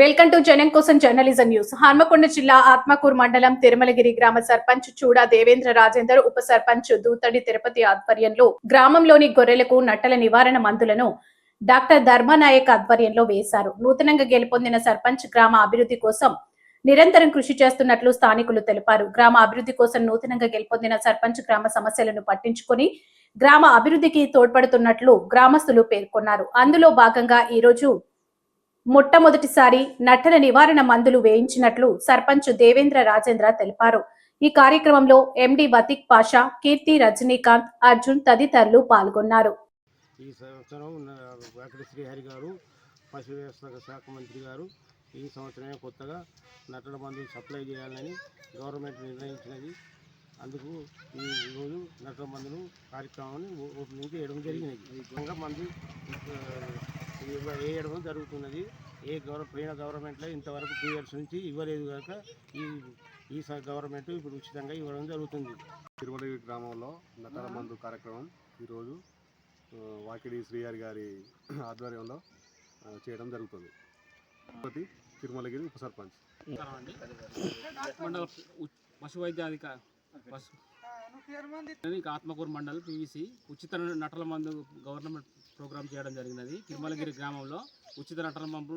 Welcome to జనం కోసం journalism news. Hanamkonda జిల్లా ఆత్మకూరు మండలం తిరుమలగిరి గ్రామ సర్పంచ్ చూడా దేవేంద్ర రాజేందర్ ఉప సర్పంచ్ దూతడి తిరుపతి ఆధ్వర్యంలో గ్రామంలోని గొర్రెలకు నట్టల నివారణ మందులను డాక్టర్ ధర్మనాయక్ ఆధ్వర్యంలో వేశారు. నూతనంగా గెలుపొందిన సర్పంచ్ గ్రామ అభివృద్ధి కోసం నిరంతరం కృషి చేస్తున్నట్లు స్థానికులు తెలిపారు. గ్రామ అభివృద్ధి కోసం నూతనంగా గెలుపొందిన సర్పంచ్ గ్రామ సమస్యలను పట్టించుకొని గ్రామ అభివృద్ధికి తోడ్పడుతున్నట్లు గ్రామస్తులు పేర్కొన్నారు. అందులో భాగంగా ఈ రోజు మొట్టమొదటిసారి నట్టల నివారణ మందులు వేయించినట్లు సర్పంచ్ దేవేంద్ర రాజేంద్ర తెలిపారు. ఈ కార్యక్రమంలో ఎండి వతిక్ పాషా కీర్తి రజనీకాంత్ అర్జున్ తదితరులు పాల్గొన్నారు. ఈ సంవత్సరం వెంకట శ్రీహరి గారు పశు వ్యవస్థ శాఖ మంత్రి గారు ఈ సంవత్సరమే కొత్తగా నట్టల మందులు సప్లై చేయాలని గవర్నమెంట్ నిర్ణయించినది. అందుకు ఈ రోజు నట్టల మందులు కార్యక్రమాన్ని ఓపెనింగ్ చేయడం జరిగినది. ఈ మందు వేయడం జరుగుతున్నది ఏ గవర్న పోయిన గవర్నమెంట్లో ఇంతవరకు టూ ఇయర్స్ నుంచి ఇవ్వలేదు కనుక ఈ ఈ స- గవర్నమెంట్ ఇప్పుడు ఉచితంగా ఇవ్వడం జరుగుతుంది. తిరుమలగిరి గ్రామంలో నటన మందు కార్యక్రమం ఈరోజు వాకిడి శ్రీహరి గారి ఆధ్వర్యంలో చేయడం జరుగుతుంది. తిరుపతి తిరుమలగిరి ఉప సర్పంచ్. మండల పశు వైద్యాధిక పశు ఆత్మకూరు మండల్ పివిసి ఉచిత నటల మందు గవర్నమెంట్ ప్రోగ్రామ్ చేయడం జరిగినది. తిరుమలగిరి గ్రామంలో ఉచిత నటల మందు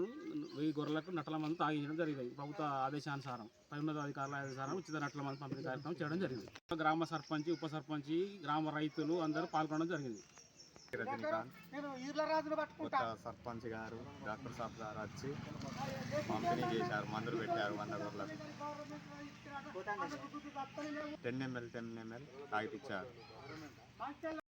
వెయ్యి గొర్రెలకు నటల మందు తాగించడం జరిగింది. ప్రభుత్వ ఆదేశానుసారం పైన్నత అధికారుల ఆదేశానుసారం ఉచిత నటల మందు పంపిణీ కార్యక్రమం చేయడం జరిగింది. గ్రామ సర్పంచ్ ఉప సర్పంచ్ గ్రామ రైతులు అందరూ పాల్గొనడం జరిగింది. కొత్త సర్పంచ్ గారు డాక్టర్ సాబ్ గారు వచ్చి పంపిణీ చేశారు మందులు పెట్టారు వంద గొర్రెలకు. Ten ML ten ML తాగిపించారు